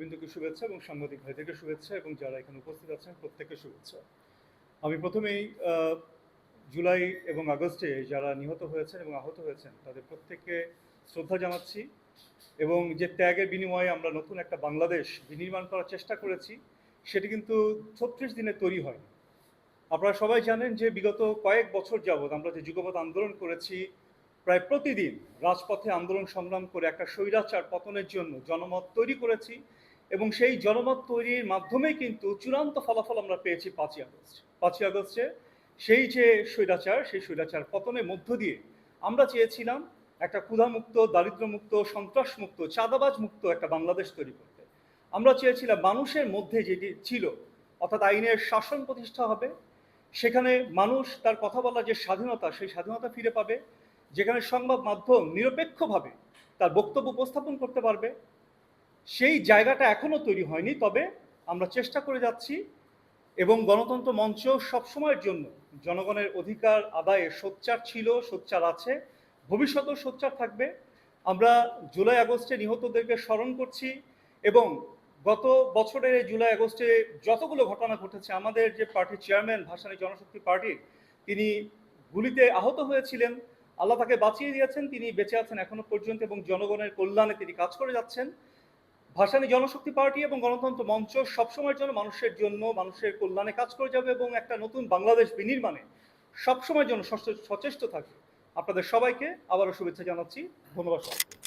নেতৃবৃন্দকে শুভেচ্ছা এবং সাংবাদিক ভাইদেরকে শুভেচ্ছা এবং যারা এখানে উপস্থিত আছেন প্রত্যেককে শুভেচ্ছা। আমি প্রথমেই জুলাই এবং আগস্টে যারা নিহত হয়েছেন এবং আহত হয়েছেন, তাদের প্রত্যেককে শ্রদ্ধা জানাচ্ছি এবং যে ত্যাগের বিনিময়ে আমরা নতুন একটা বাংলাদেশ বিনির্মাণ করার চেষ্টা করেছি, সেটি কিন্তু ছত্রিশ দিনে তৈরি হয় আপনারা সবাই জানেন যে বিগত কয়েক বছর যাবৎ আমরা যে যুগপৎ আন্দোলন করেছি, প্রায় প্রতিদিন রাজপথে আন্দোলন সংগ্রাম করে একটা স্বৈরাচার পতনের জন্য জনমত তৈরি করেছি এবং সেই জনমত তৈরির মাধ্যমে কিন্তু চূড়ান্ত ফলাফল আমরা পেয়েছি পাঁচই আগস্ট। পাঁচই আগস্টে সেই যে স্বৈরাচার, সেই স্বৈরাচার পতনের মধ্য দিয়ে আমরা চেয়েছিলাম একটা ক্ষুধামুক্ত, দারিদ্র্যমুক্ত, সন্ত্রাসমুক্ত, চাঁদাবাজ মুক্ত একটা বাংলাদেশ তৈরি করতে। আমরা চেয়েছিলাম মানুষের মধ্যে যেটি ছিল, অর্থাৎ আইনের শাসন প্রতিষ্ঠা হবে, সেখানে মানুষ তার কথা বলার যে স্বাধীনতা, সেই স্বাধীনতা ফিরে পাবে, যেখানে সংবাদ মাধ্যম নিরপেক্ষভাবে তার বক্তব্য উপস্থাপন করতে পারবে সেই জায়গাটা এখনও তৈরি হয়নি, তবে আমরা চেষ্টা করে যাচ্ছি এবং গণতন্ত্র মঞ্চ সবসময়ের জন্য জনগণের অধিকার আদায়ে সোচ্চার ছিল, সোচ্চার আছে, ভবিষ্যতেও সোচ্চার থাকবে। আমরা জুলাই আগস্টে নিহতদেরকে স্মরণ করছি এবং গত বছরের জুলাই আগস্টে যতগুলো ঘটনা ঘটেছে, আমাদের যে পার্টির চেয়ারম্যান ভাসানী জনশক্তি পার্টির, তিনি গুলিতে আহত হয়েছিলেন। আল্লাহ তাকে বাঁচিয়ে দিয়েছেন, তিনি বেঁচে আছেন এখনও পর্যন্ত এবং জনগণের কল্যাণে তিনি কাজ করে যাচ্ছেন। ভাসানী জনশক্তি পার্টি এবং গণতন্ত্র মঞ্চ সবসময়ের জন্য মানুষের জন্য, মানুষের কল্যাণে কাজ করে যাবে এবং একটা নতুন বাংলাদেশ বিনির্মাণে সবসময়ের জন্য সচেষ্ট থাকবে আপনাদের সবাইকে আবারও শুভেচ্ছা জানাচ্ছি ধন্যবাদ সবাইকে।